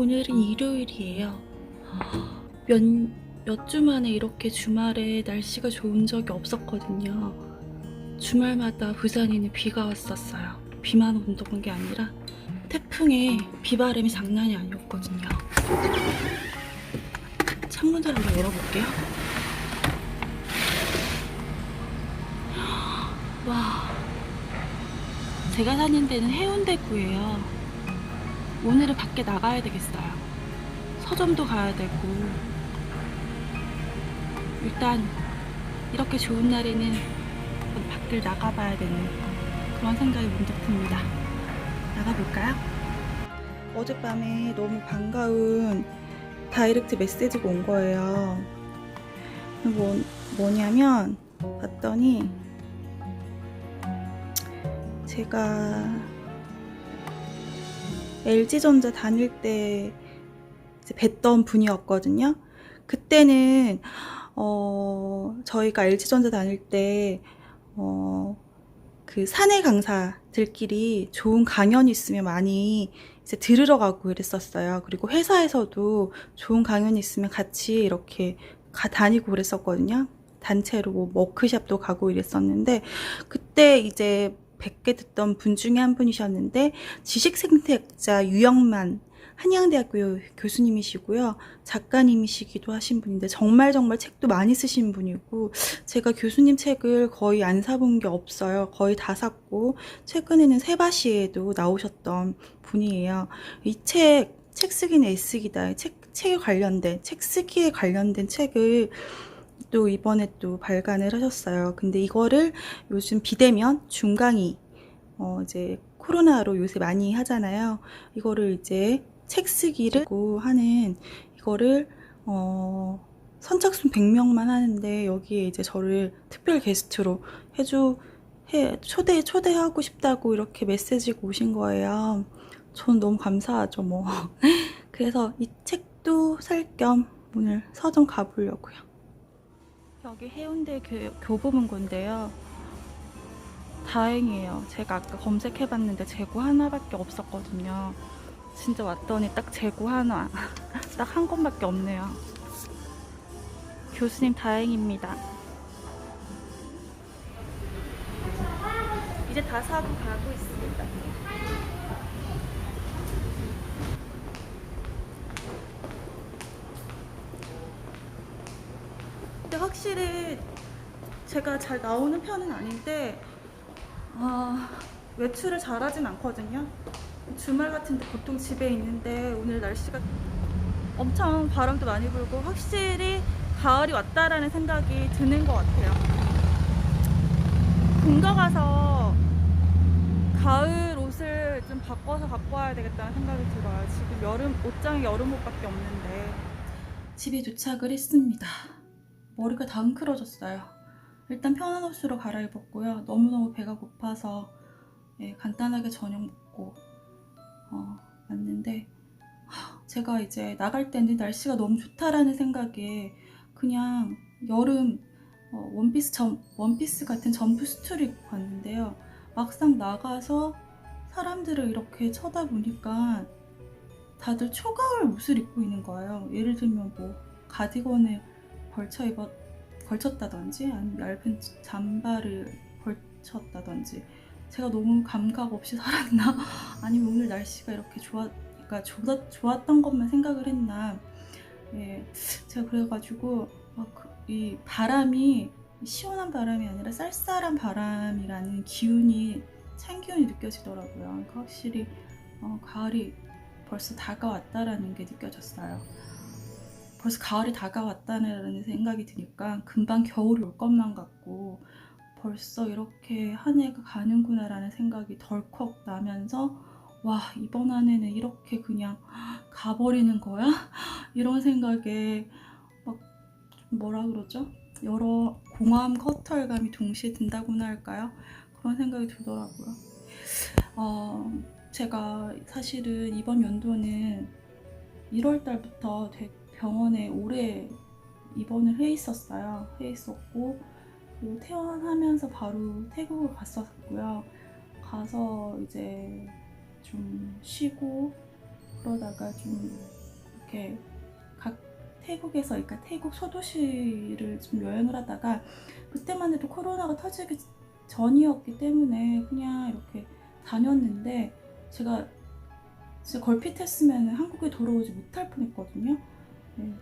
오늘은 일요일이에요. 몇, 몇 주 만에 이렇게 주말에 날씨가 좋은 적이 없었거든요. 주말마다 부산에는 비가 왔었어요. 비만 온다는 게 아니라 태풍에 비바람이 장난이 아니었거든요. 창문을 한번 열어볼게요. 와, 제가 사는 데는 해운대구예요. 오늘은 밖에 나가야 되겠어요. 서점도 가야 되고. 일단, 이렇게 좋은 날에는 밖을 나가봐야 되는 그런 생각이 문득 듭니다. 나가볼까요? 어젯밤에 너무 반가운 다이렉트 메시지가 온 거예요. 뭐, 뭐냐면, 봤더니, 제가 LG전자 다닐 때 뵀던 분이었거든요. 그때는 어 저희가 LG전자 다닐 때 어 그 사내 강사들끼리 좋은 강연이 있으면 많이 이제 들으러 가고 그랬었어요. 그리고 회사에서도 좋은 강연이 있으면 같이 이렇게 가 다니고 그랬었거든요. 단체로 뭐 워크샵도 가고 이랬었는데 그때 이제 뵙게 됐던 분 중에 한 분이셨는데 지식생태학자 유영만 한양대학교 교수님이시고요. 작가님이시기도 하신 분인데 정말 정말 책도 많이 쓰신 분이고 제가 교수님 책을 거의 안 사본 게 없어요. 거의 다 샀고 최근에는 세바시에도 나오셨던 분이에요. 이 책, 책 쓰기는 애쓰기다. 책, 책에 관련된, 책 쓰기에 관련된 책을 또 이번에 또 발간을 하셨어요. 근데 이거를 요즘 비대면 중강의 어 이제 코로나로 요새 많이 하잖아요. 이거를 이제 책 쓰기를 하는 이거를 어 선착순 100명만 하는데 여기에 이제 저를 특별 게스트로 해주 해 초대 초대하고 싶다고 이렇게 메시지가 오신 거예요. 저는 너무 감사하죠, 뭐. 그래서 이 책도 살 겸 오늘 서점 가보려고요. 여기 해운대 교, 교보문고인데요. 다행이에요. 제가 아까 검색해봤는데 재고 하나밖에 없었거든요. 진짜 왔더니 딱 재고 하나. 딱 한 권밖에 없네요. 교수님 다행입니다. 이제 다 사고 가고 있습니다. 확실히 제가 잘 나오는 편은 아닌데 아, 외출을 잘하진 않거든요. 주말 같은데 보통 집에 있는데 오늘 날씨가 엄청 바람도 많이 불고 확실히 가을이 왔다라는 생각이 드는 것 같아요. 군가 가서 가을 옷을 좀 바꿔서 갖고 와야 되겠다는 생각이 들어요. 지금 여름 옷장에 여름 옷밖에 없는데 집에 도착을 했습니다. 머리가 다 뭉클어졌어요. 일단 편한 옷으로 갈아입었고요. 너무너무 배가 고파서 예, 간단하게 저녁 먹고 어, 왔는데 하, 제가 이제 나갈 때는 날씨가 너무 좋다라는 생각에 그냥 여름 어, 원피스 점, 원피스 같은 점프 수트를 입고 갔는데요. 막상 나가서 사람들을 이렇게 쳐다보니까 다들 초가을 옷을 입고 있는 거예요. 예를 들면 뭐 가디건을 걸쳐 입었 걸쳤다든지 아니면 얇은 잠바를 걸쳤다든지. 제가 너무 감각 없이 살았나? 아니면 오늘 날씨가 이렇게 좋아 그러니까 좋았, 좋았던 것만 생각을 했나? 예 제가 그래가지고 막이 바람이 시원한 바람이 아니라 쌀쌀한 바람이라는 기운이 찬 기운이 느껴지더라고요. 그러니까 확실히 어, 가을이 벌써 다가왔다라는 게 느껴졌어요. 벌써 가을이 다가왔다는 생각이 드니까 금방 겨울이 올 것만 같고 벌써 이렇게 한 해가 가는구나라는 생각이 덜컥 나면서 와 이번 한 해는 이렇게 그냥 가버리는 거야? 이런 생각에 막 뭐라 그러죠? 여러 공허함 커털감이 동시에 든다고나 할까요? 그런 생각이 들더라고요. 어, 제가 사실은 이번 연도는 1월 달부터 병원에 오래 입원을 해 있었어요. 해 있었고 퇴원하면서 바로 태국을 갔었고요. 가서 이제 좀 쉬고 그러다가 좀 이렇게 각 태국에서 그러니까 태국 소도시를 좀 여행을 하다가 그때만 해도 코로나가 터지기 전이었기 때문에 그냥 이렇게 다녔는데 제가 진짜 걸핏했으면 한국에 돌아오지 못할 뻔했거든요. 네.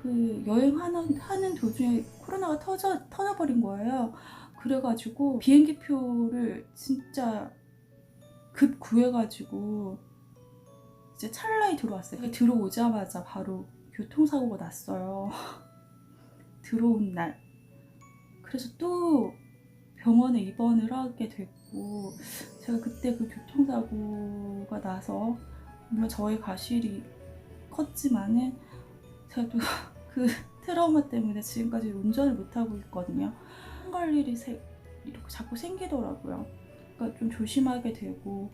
그 여행하는 하는 도중에 코로나가 터져 터져버린 거예요. 그래가지고 비행기 표를 진짜 급 구해가지고 이제 찰나에 들어왔어요. 들어오자마자 바로 교통사고가 났어요. 들어온 날. 그래서 또 병원에 입원을 하게 됐고 제가 그때 그 교통사고가 나서 물론 저의 가실이 컸지만은 또 그 트라우마 때문에 지금까지 운전을 못 하고 있거든요. 한갈 일이 세- 이렇게 자꾸 생기더라고요. 그러니까 좀 조심하게 되고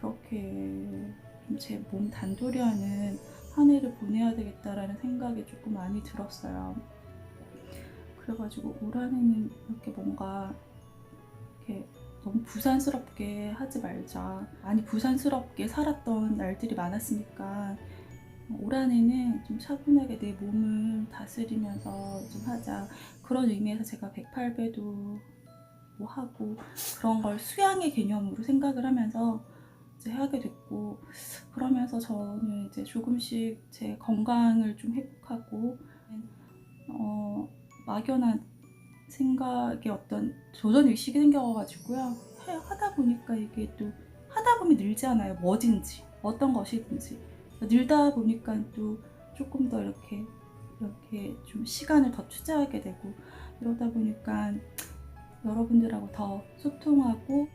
그렇게 제 몸 단도리하는 한 해를 보내야 되겠다라는 생각이 조금 많이 들었어요. 그래가지고 올 한 해는 이렇게 뭔가 이렇게 너무 부산스럽게 하지 말자. 많이 부산스럽게 살았던 날들이 많았으니까 올 한해는 좀 차분하게 내 몸을 다스리면서 좀 하자. 그런 의미에서 제가 108배도 뭐 하고 그런 걸 수양의 개념으로 생각을 하면서 이제 하게 됐고 그러면서 저는 이제 조금씩 제 건강을 좀 회복하고 어, 막연한 생각에 어떤 도전 의식이 생겨가지고요. 해- 하다 보니까 이게 또 하다 보면 늘잖아요. 뭐든지 어떤 것이든지 늘다 보니까 또 조금 더 이렇게 이렇게 좀 시간을 더 투자하게 되고 이러다 보니까 여러분들하고 더 소통하고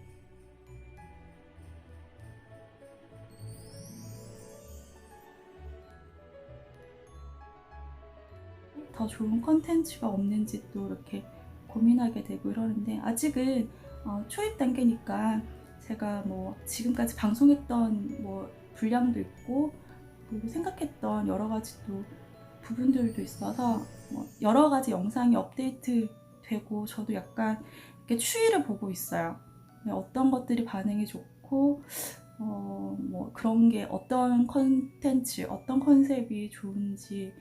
더 좋은 컨텐츠가 없는지 또 이렇게 고민하게 되고 이러는데 아직은 어, 초입 단계니까 제가 뭐 지금까지 방송했던 뭐 분량도 있고 그리고 생각했던 여러 가지 또 부분들도 있어서 뭐 여러 가지 영상이 업데이트 되고 저도 약간 이렇게 추이를 보고 있어요. 네, 어떤 것들이 반응이 좋고 어, 뭐 그런 게 어떤 컨텐츠, 어떤 컨셉이 좋은지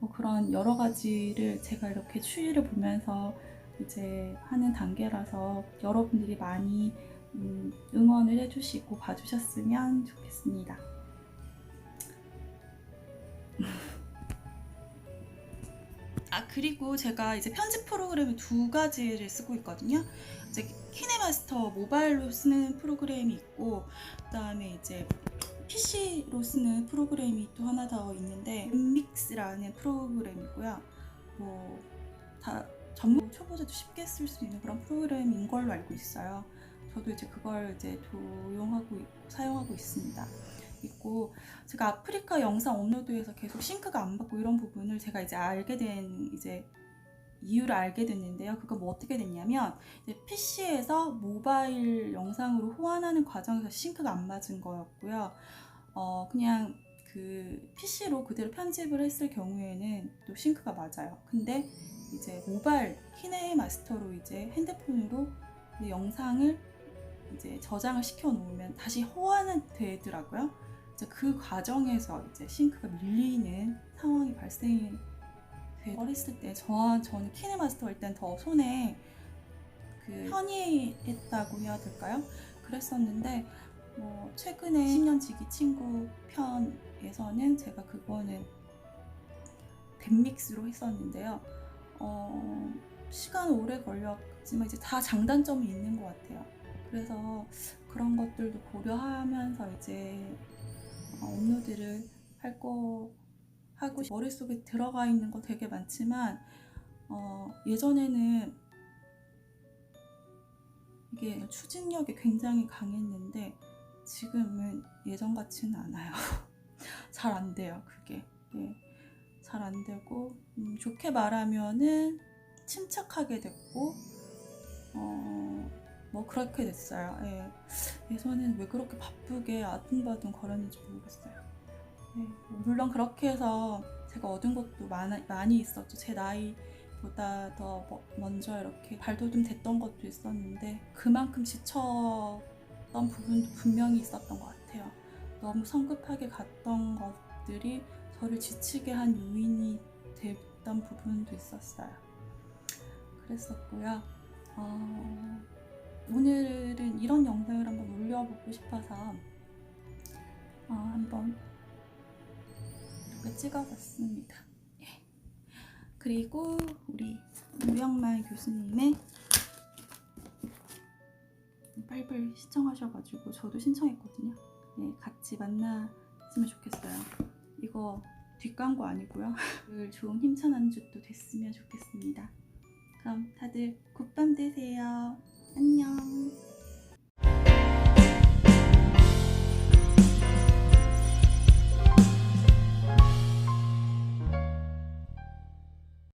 뭐 그런 여러 가지를 제가 이렇게 추이를 보면서 이제 하는 단계라서 여러분들이 많이 음, 응원을 해주시고 봐주셨으면 좋겠습니다. 아 그리고 제가 이제 편집 프로그램을 두 가지를 쓰고 있거든요. 이제 키네마스터 모바일로 쓰는 프로그램이 있고 그다음에 이제 PC로 쓰는 프로그램이 또 하나 더 있는데 믹스라는 프로그램이고요. 뭐 다 전문 초보자도 쉽게 쓸 수 있는 그런 프로그램인 걸로 알고 있어요. 저도 이제 그걸 이제 도용하고 사용하고 있습니다. 있고 제가 아프리카 영상 업로드해서 계속 싱크가 안 받고 이런 부분을 제가 이제 알게 된 이제 이유를 알게 됐는데요. 그거 뭐 어떻게 됐냐면 PC에서 모바일 영상으로 호환하는 과정에서 싱크가 안 맞은 거였고요. 어 그냥 그 PC로 그대로 편집을 했을 경우에는 또 싱크가 맞아요. 근데 이제 모바일 키네 마스터로 이제 핸드폰으로 이 영상을 이제 저장을 시켜 놓으면 다시 호환은 되더라고요. 그 과정에서 이제 싱크가 밀리는 상황이 발생이 돼 어렸을 때 저, 저는 키네마스터 할 땐 더 손에 그 편의했다고 해야 될까요? 그랬었는데 뭐 최근에 10년 지기 친구 편에서는 제가 그거는 댄믹스로 했었는데요. 어, 시간 오래 걸렸지만 이제 다 장단점이 있는 것 같아요. 그래서 그런 것들도 고려하면서 이제 어, 업로드를 할 거 하고 싶- 머릿속에 들어가 있는 거 되게 많지만 어, 예전에는 이게 추진력이 굉장히 강했는데 지금은 예전 같지는 않아요. 잘 안 돼요, 그게. 네. 잘안 되고 음, 좋게 말하면은 침착하게 됐고 어, 뭐 그렇게 됐어요. 예. 예전엔 왜 그렇게 바쁘게 아둥바둥 걸었는지 모르겠어요. 예. 물론 그렇게 해서 제가 얻은 것도 많아, 많이 있었죠. 제 나이보다 더 뭐- 먼저 이렇게 발돋움 됐던 것도 있었는데 그만큼 지쳤던 부분도 분명히 있었던 것 같아요. 너무 성급하게 갔던 것들이 저를 지치게 한 요인이 됐던 부분도 있었어요. 그랬었고요. 어, 이런 영상을 한번 올려보고 싶어서 어, 한번 이렇게 찍어봤습니다. 예. 그리고 우리 유영만 교수님의 빨리빨리 신청하셔가지고 저도 신청했거든요. 네, 같이 만났으면 좋겠어요. 이거 뒷광고 아니고요. 좋은 힘찬 주도 됐으면 좋겠습니다. 그럼 다들 굿밤 되세요. 안녕.